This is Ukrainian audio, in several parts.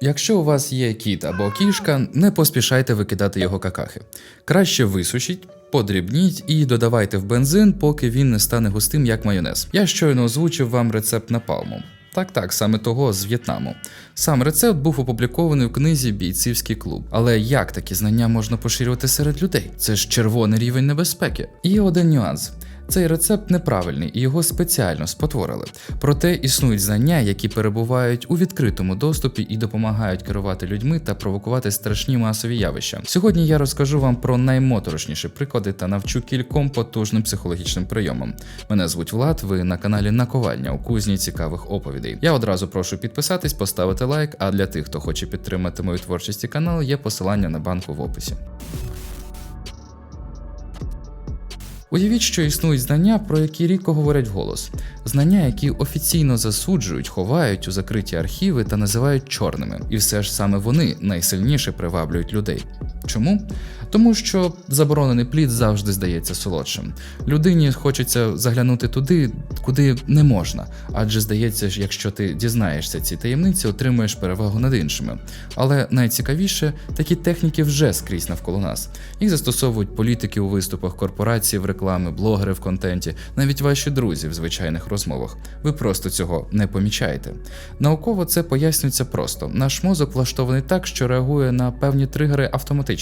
Якщо у вас є кіт або кішка, не поспішайте викидати його какахи. Краще висушіть, подрібніть і додавайте в бензин, поки він не стане густим, як майонез. Я щойно озвучив вам рецепт напалму. Так, так, саме того з В'єтнаму. Сам рецепт був опублікований в книзі Бійцівський клуб. Але як такі знання можна поширювати серед людей? Це ж червоний рівень небезпеки. І один нюанс. Цей рецепт неправильний і його спеціально спотворили. Проте існують знання, які перебувають у відкритому доступі і допомагають керувати людьми та провокувати страшні масові явища. Сьогодні я розкажу вам про наймоторошніші приклади та навчу кільком потужним психологічним прийомам. Мене звуть Влад. Ви на каналі Наковальня у кузні цікавих оповідей. Я одразу прошу підписатись, поставити лайк. А для тих, хто хоче підтримати мою творчість і канал, є посилання на банку в описі. Уявіть, що існують знання, про які рідко говорять голос, Знання, які офіційно засуджують, ховають у закриті архіви та називають чорними. І все ж саме вони найсильніше приваблюють людей. Чому? Тому що заборонений плід завжди здається солодшим. Людині хочеться заглянути туди, куди не можна, адже здається, якщо ти дізнаєшся ці таємниці, отримуєш перевагу над іншими. Але найцікавіше, такі техніки вже скрізь навколо нас. Їх застосовують політики у виступах корпорацій в рекламі, блогери в контенті, навіть ваші друзі в звичайних розмовах. Ви просто цього не помічаєте. Науково це пояснюється просто: наш мозок влаштований так, що реагує на певні тригери автоматично.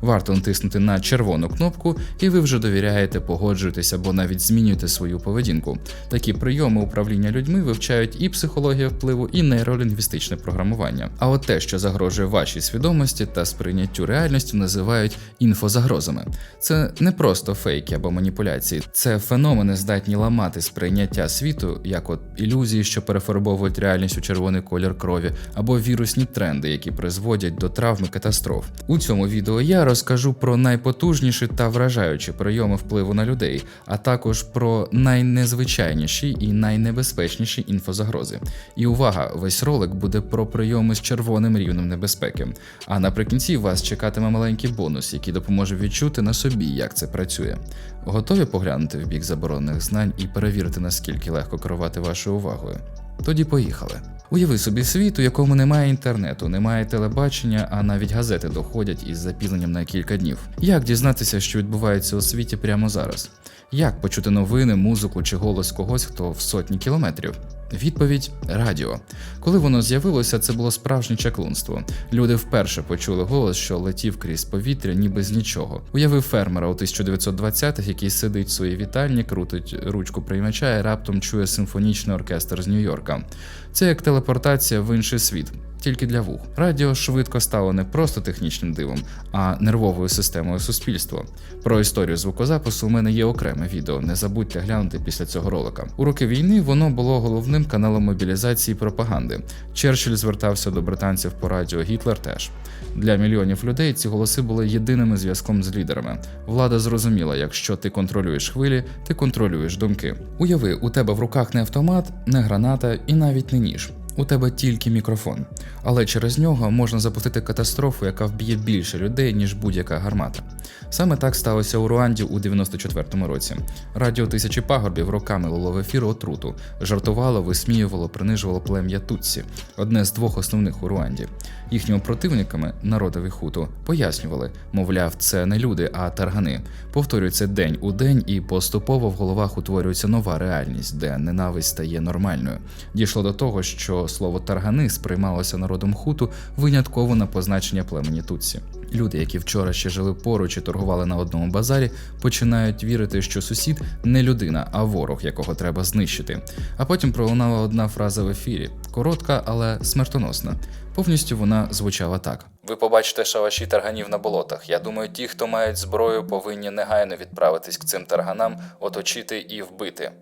Варто натиснути на червону кнопку, і ви вже довіряєте, погоджуєтесь або навіть змінюєте свою поведінку. Такі прийоми управління людьми вивчають і психологія впливу, і нейролінгвістичне програмування. А от те, що загрожує вашій свідомості та сприйняттю реальності, називають інфозагрозами. Це не просто фейки або маніпуляції, це феномени здатні ламати сприйняття світу, як от ілюзії, що перефарбовують реальність у червоний колір крові, або вірусні тренди, які призводять до травм і катастроф. У цьому відео я розкажу про найпотужніші та вражаючі прийоми впливу на людей, а також про найнезвичайніші і найнебезпечніші інфозагрози. І увага, весь ролик буде про прийоми з червоним рівнем небезпеки. А наприкінці вас чекатиме маленький бонус, який допоможе відчути на собі, як це працює. Готові поглянути в бік заборонених знань і перевірити, наскільки легко керувати вашою увагою? Тоді поїхали. Уяви собі світ, у якому немає інтернету, немає телебачення, а навіть газети доходять із запізненням на кілька днів. Як дізнатися, що відбувається у світі прямо зараз? Як почути новини, музику чи голос когось, хто в сотні кілометрів? Відповідь радіо. Коли воно з'явилося, це було справжнє чаклунство. Люди вперше почули голос, що летів крізь повітря, ніби з нічого. Уявив фермера у 1920-х, який сидить в своїй вітальні, крутить ручку приймача і раптом чує симфонічний оркестр з Нью-Йорка. Це як телепортація в інший світ. Тільки для вух. Радіо швидко стало не просто технічним дивом, а нервовою системою суспільства. Про історію звукозапису у мене є окреме відео. Не забудьте глянути після цього ролика. У роки війни воно було головним каналом мобілізації і пропаганди. Черчилль звертався до британців по радіо, Гітлер теж. Для мільйонів людей ці голоси були єдиним зв'язком з лідерами. Влада зрозуміла, якщо ти контролюєш хвилі, ти контролюєш думки. Уяви, у тебе в руках не автомат, не граната і навіть не ніж. У тебе тільки мікрофон, але через нього можна запустити катастрофу, яка вб'є більше людей, ніж будь-яка гармата. Саме так сталося у Руанді у 94-му році. Радіо тисячі пагорбів роками лило в ефір отруту, жартувало, висміювало, принижувало плем'я Тутсі, одне з двох основних у Руанді. Їхніми противниками, народові хуту, пояснювали, мовляв, це не люди, а таргани. Повторюється день у день, і поступово в головах утворюється нова реальність, де ненависть стає нормальною. Дійшло до того, що слово таргани сприймалося народом хуту винятково на позначення племені Тутсі. Люди, які вчора ще жили поруч і торгували на одному базарі, починають вірити, що сусід не людина, а ворог, якого треба знищити. А потім пролунала одна фраза в ефірі коротка, але смертоносна. Повністю вона звучала так: Ви побачите шаваші тарганів на болотах. Я думаю, ті, хто мають зброю, повинні негайно відправитись к цим тарганам, оточити і вбити.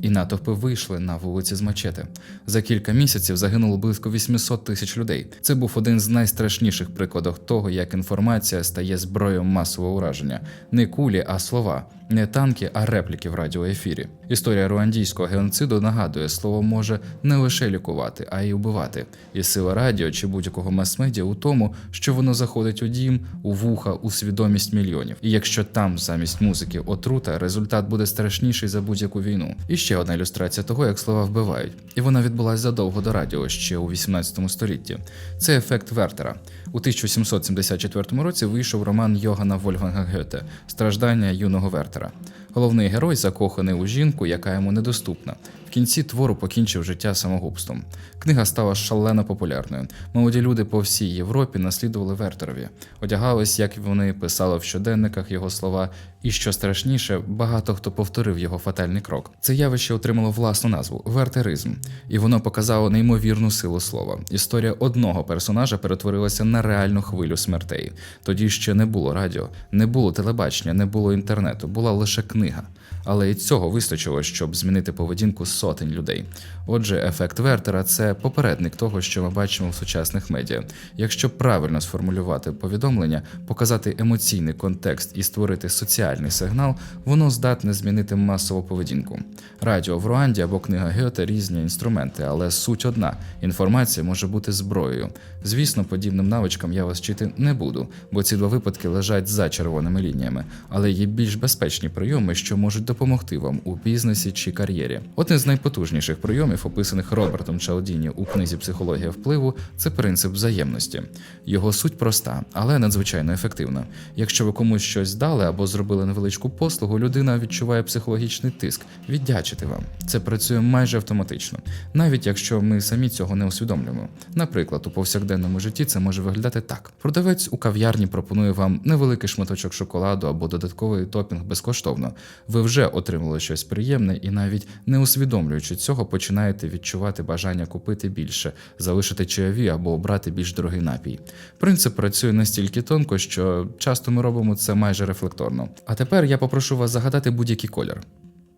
І натовпи вийшли на вулиці з мачети. За кілька місяців загинуло близько 800 тисяч людей. Це був один з найстрашніших прикладів того, як інформація стає зброєю масового ураження. Не кулі, а слова, не танки, а репліки в радіоефірі. Історія руандійського геноциду нагадує, слово може не лише лікувати, а й убивати. І сила радіо чи будь-якого мас-медіа у тому, що воно заходить у дім, у вуха, у свідомість мільйонів. І якщо там замість музики отрута, результат буде страшніший за будь-яку війну. І ще одна ілюстрація того, як слова вбивають, і вона відбулася задовго до радіо ще у 18 столітті. Це ефект Вертера. У 1774 році вийшов роман Йогана Вольфганга Гете Страждання юного Вертера. Головний герой закоханий у жінку, яка йому недоступна. В кінці твору покінчив життя самогубством. Книга стала шалено популярною. Молоді люди по всій Європі наслідували Вертерові, одягались, як вони писали в щоденниках його слова, і що страшніше, багато хто повторив його фатальний крок. Це явище отримало власну назву вертеризм, і воно показало неймовірну силу слова. Історія одного персонажа перетворилася на реальну хвилю смертей. Тоді ще не було радіо, не було телебачення, не було інтернету, була лише книга. Але і цього вистачило, щоб змінити поведінку сотень людей. Отже, ефект Вертера це попередник того, що ми бачимо в сучасних медіа. Якщо правильно сформулювати повідомлення, показати емоційний контекст і створити соціальний сигнал, воно здатне змінити масову поведінку. Радіо в Руанді або книга Гьоте різні інструменти, але суть одна: інформація може бути зброєю. Звісно, подібним навичкам я вас вчити не буду, бо ці два випадки лежать за червоними лініями, але є більш безпечні прийоми, що можуть допомогти вам у бізнесі чи кар'єрі. Один з найпотужніших прийомів, описаних Робертом Чалдіні у книзі Психологія впливу, це принцип взаємності. Його суть проста, але надзвичайно ефективна. Якщо ви комусь щось дали або зробили невеличку послугу, людина відчуває психологічний тиск віддячити вам. Це працює майже автоматично, навіть якщо ми самі цього не усвідомлюємо. Наприклад, у повсякденному житті це може виглядати так: продавець у кав'ярні пропонує вам невеликий шматочок шоколаду або додатковий топінг безкоштовно. Ви вже отримали щось приємне і навіть не усвідомлюючи цього, починаєте відчувати бажання купити більше, залишити чайові або обрати більш дорогий напій. Принцип працює настільки тонко, що часто ми робимо це майже рефлекторно. А тепер я попрошу вас загадати будь-який колір.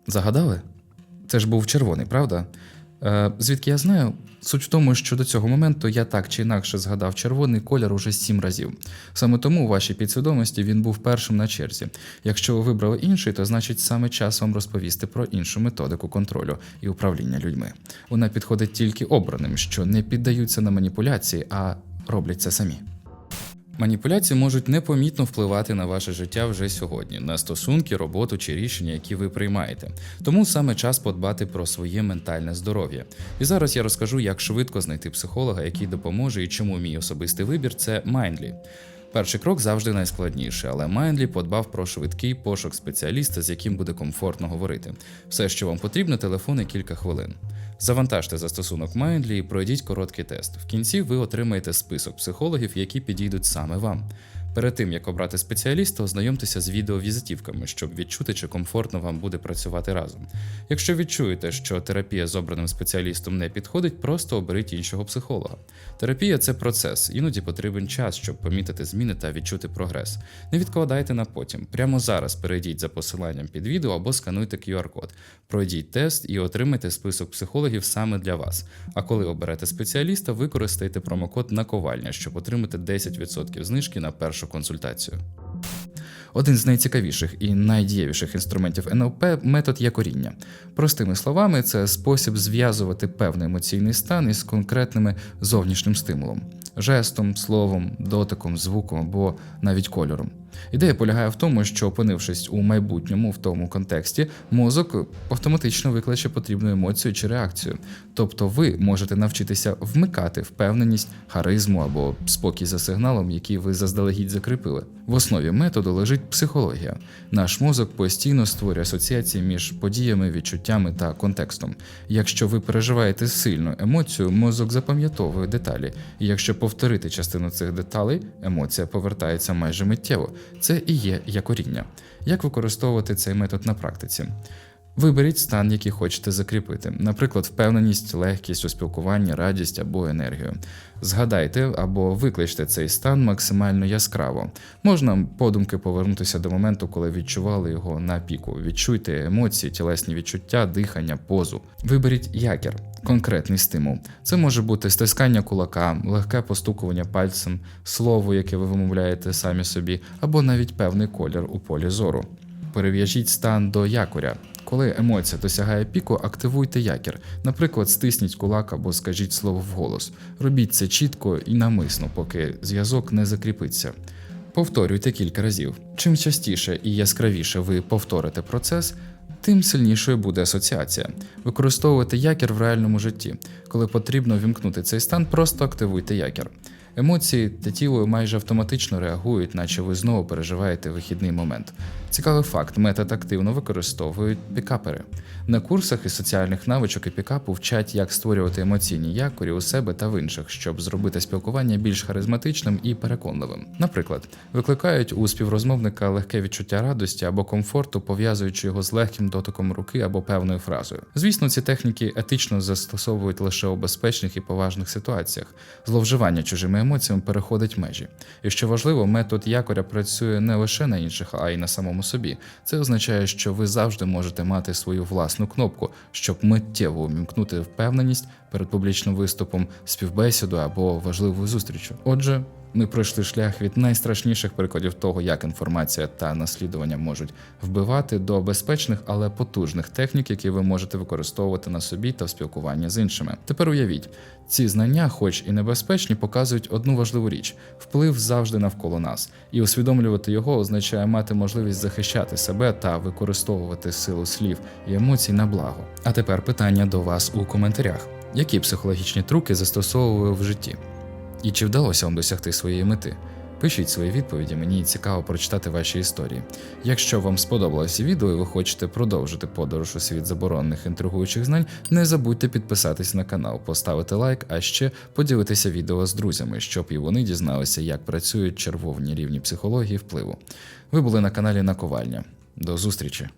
Загадали? Це ж був червоний, правда? Е, звідки я знаю? Суть в тому, що до цього моменту я так чи інакше згадав червоний колір уже сім разів. Саме тому у вашій підсвідомості він був першим на черзі. Якщо ви вибрали інший, то значить саме час вам розповісти про іншу методику контролю і управління людьми. Вона підходить тільки обраним, що не піддаються на маніпуляції, а роблять це самі. Маніпуляції можуть непомітно впливати на ваше життя вже сьогодні, на стосунки, роботу чи рішення, які ви приймаєте. Тому саме час подбати про своє ментальне здоров'я. І зараз я розкажу, як швидко знайти психолога, який допоможе і чому мій особистий вибір це Mindly. Перший крок завжди найскладніший, але Mindly подбав про швидкий пошук спеціаліста, з яким буде комфортно говорити. Все, що вам потрібно, телефон і кілька хвилин. Завантажте застосунок Mindly і пройдіть короткий тест. В кінці ви отримаєте список психологів, які підійдуть саме вам. Перед тим як обрати спеціаліста, ознайомтеся з відеовізитівками, щоб відчути, чи комфортно вам буде працювати разом. Якщо відчуєте, що терапія з обраним спеціалістом не підходить, просто оберіть іншого психолога. Терапія це процес, іноді потрібен час, щоб помітити зміни та відчути прогрес. Не відкладайте на потім. Прямо зараз перейдіть за посиланням під відео або скануйте QR-код. Пройдіть тест і отримайте список психологів саме для вас. А коли оберете спеціаліста, використайте промокод наковальня, щоб отримати 10% знижки на першу консультацію. Один з найцікавіших і найдієвіших інструментів НЛП метод якоріння. Простими словами, це спосіб зв'язувати певний емоційний стан із конкретними зовнішнім стимулом жестом, словом, дотиком, звуком або навіть кольором. Ідея полягає в тому, що, опинившись у майбутньому в тому контексті, мозок автоматично викличе потрібну емоцію чи реакцію. Тобто ви можете навчитися вмикати впевненість, харизму або спокій за сигналом, який ви заздалегідь закріпили. В основі методу лежить психологія. Наш мозок постійно створює асоціації між подіями, відчуттями та контекстом. Якщо ви переживаєте сильну емоцію, мозок запам'ятовує деталі, і якщо повторити частину цих деталей, емоція повертається майже миттєво. Це і є якоріння. Як використовувати цей метод на практиці? Виберіть стан, який хочете закріпити, наприклад, впевненість, легкість у спілкуванні, радість або енергію. Згадайте або викличте цей стан максимально яскраво. Можна подумки повернутися до моменту, коли відчували його на піку. Відчуйте емоції, тілесні відчуття, дихання, позу. Виберіть якір, конкретний стимул. Це може бути стискання кулака, легке постукування пальцем, слово, яке ви вимовляєте самі собі, або навіть певний колір у полі зору. Перев'яжіть стан до якоря. Коли емоція досягає піку, активуйте якір. Наприклад, стисніть кулак або скажіть слово вголос. Робіть це чітко і намисно, поки зв'язок не закріпиться. Повторюйте кілька разів. Чим частіше і яскравіше ви повторите процес, тим сильнішою буде асоціація. Використовувати якір в реальному житті. Коли потрібно вімкнути цей стан, просто активуйте якір. Емоції та тіло майже автоматично реагують, наче ви знову переживаєте вихідний момент. Цікавий факт: метод активно використовують пікапери. На курсах із соціальних навичок і пікапу вчать, як створювати емоційні якорі у себе та в інших, щоб зробити спілкування більш харизматичним і переконливим. Наприклад, викликають у співрозмовника легке відчуття радості або комфорту, пов'язуючи його з легким дотиком руки або певною фразою. Звісно, ці техніки етично застосовують лише у безпечних і поважних ситуаціях. Зловживання чужими емоціями переходить межі. І що важливо, метод якоря працює не лише на інших, а й на самому собі. Це означає, що ви завжди можете мати свою власну кнопку, щоб миттєво умімкнути впевненість перед публічним виступом, співбесіду або важливою зустрічю. Отже. Ми пройшли шлях від найстрашніших прикладів того, як інформація та наслідування можуть вбивати, до безпечних, але потужних технік, які ви можете використовувати на собі та в спілкуванні з іншими. Тепер уявіть, ці знання, хоч і небезпечні, показують одну важливу річ: вплив завжди навколо нас, і усвідомлювати його означає мати можливість захищати себе та використовувати силу слів і емоцій на благо. А тепер питання до вас у коментарях: які психологічні трюки застосовували в житті? І чи вдалося вам досягти своєї мети? Пишіть свої відповіді, мені цікаво прочитати ваші історії. Якщо вам сподобалося відео і ви хочете продовжити подорож у світ заборонених інтригуючих знань, не забудьте підписатись на канал, поставити лайк, а ще поділитися відео з друзями, щоб і вони дізналися, як працюють червоні рівні психології впливу. Ви були на каналі Наковальня. До зустрічі!